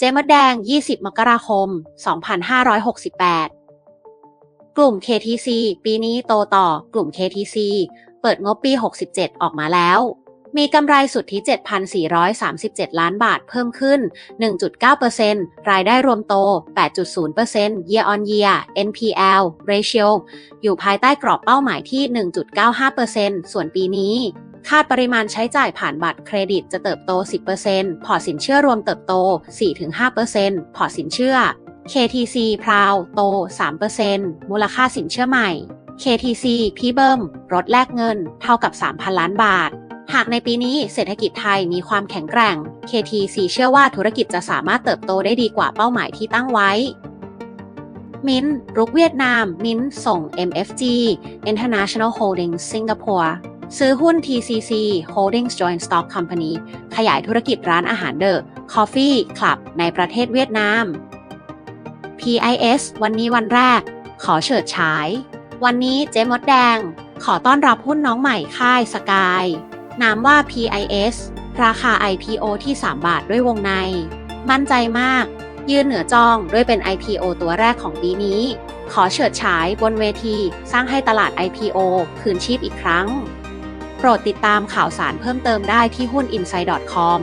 เจมดแดง 20 มกราคม 2568 กลุ่ม KTC ปีนี้โตต่อกลุ่ม KTC เปิดงบปี 67 ออกมาแล้ว มีกำไรสุทธิ 7,437 ล้านบาทเพิ่มขึ้น 1.9%รายได้รวมโต 8.0% year on year NPL ratio อยู่ภายใต้กรอบเป้าหมายที่ 1.95%ส่วนปีนี้ คาดปริมาณใช้จ่ายผ่านบัตรเครดิตจะเติบโต 10%พอร์ตสินเชื่อรวมเติบโต 4-5%พอร์ตสินเชื่อ KTC พราวโต 3%มูลค่าสินเชื่อใหม่ KTC พี่เบิ้มรถแลกเงิน เท่ากับ 3,000 ล้านบาท หากในปีนี้เศรษฐกิจไทยมีความแข็งแกร่ง KTC เชื่อว่าธุรกิจจะสามารถเติบโตได้ดีกว่าเป้าหมายที่ตั้งไว้ มินท์รุกเวียดนาม มินท์ส่ง MFG International Holdings Singapore ซื้อหุ้น TCC Holdings Joint Stock Company ขยายธุรกิจร้านอาหารเดอะ Coffee Club ในประเทศเวียดนาม PIS วันนี้วันแรก ขอเฉิดฉาย วันนี้เจ๊มดแดง ขอต้อนรับหุ้นน้องใหม่ค่ายสกาย นามว่า PIS ราคา IPO ที่ 3 บาทด้วยวงใน มั่นใจมาก ยืนเหนือจองด้วยเป็น IPO ตัวแรกของปีนี้ ขอเฉิดฉายบนเวที สร้างให้ตลาด IPO คืนชีพอีกครั้ง โปรดติดตามข่าวสารเพิ่มเติมได้ที่หุ้น inside.com